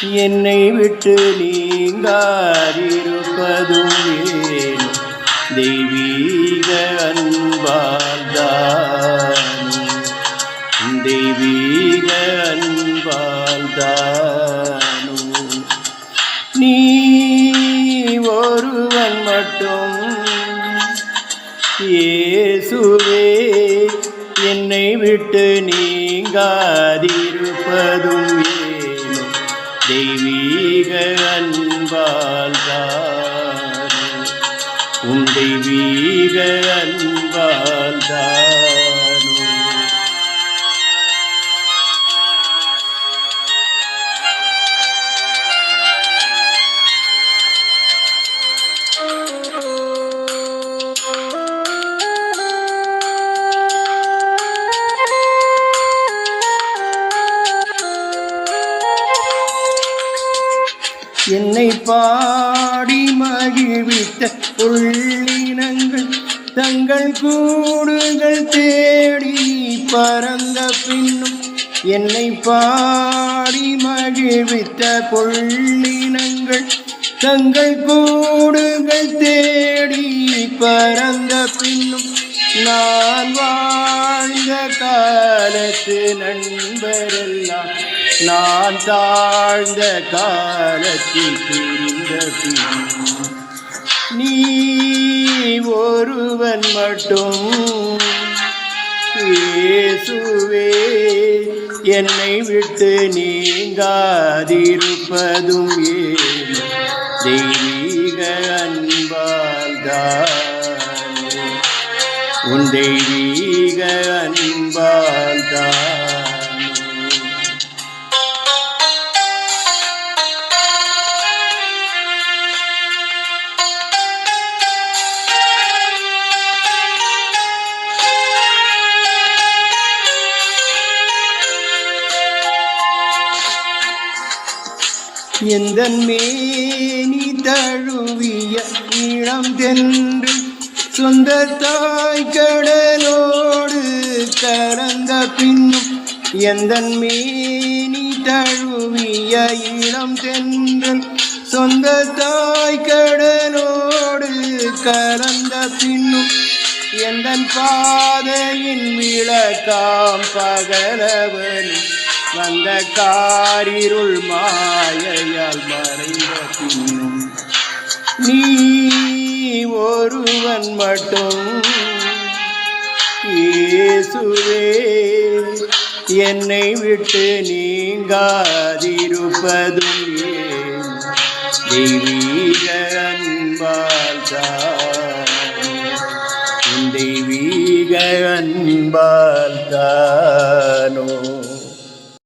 என்னை விட்டு நீங்காதிருப்பதும் ஏன்? தெய்வீக அன்பால்தானும் தெய்வீக அன்பால்தானும் நீ ஒருவன் மட்டும். இயேசுவே என்னை விட்டு நீங்காதிருப்பதும் ஏ தெய்வீக அன்பால் தானோ உன் தெய்வீக அன்பால் தானோ என்னை பாடி மகிழ்வித்த உள்ளினங்கள் தங்கள் கூடுகள் தேடி பறந்த பின்னும் என்னை பாடி மகிழ்வித்த பொள்ளினங்கள் தங்கள் கூடுகள் தேடி பறந்த பின் நான் வாழ்ந்த காலத்து நண்பரெல்லாம் நான் தாழ்ந்த காலத்தில் பிரிந்த நீ ஒருவன் மட்டும். இயேசுவே என்னை விட்டு நீங்காதிருப்பதும் ஏ தெய்வ தெய்வீக அன்பால் தானே எந்த மேனி தழுவிய இளம் தென்று சொந்த தாய்க்க பின்னும் எந்த தழுவிய இளம் தென்றல் சொந்த தாய் கடனோடு கலந்த பின்னும் எந்தன் பாதையின் விளக்காம் பகலவனும் வந்த காரிருள் மாயையால் மறைந்த பின்னும். நீ ஒருவன் மட்டும். ஏசுவே என்னை விட்டு நீங்காதிருப்பதும் ஏன்? தெய்வீக அன்பால் தானே. தெய்வீக அன்பால் தான்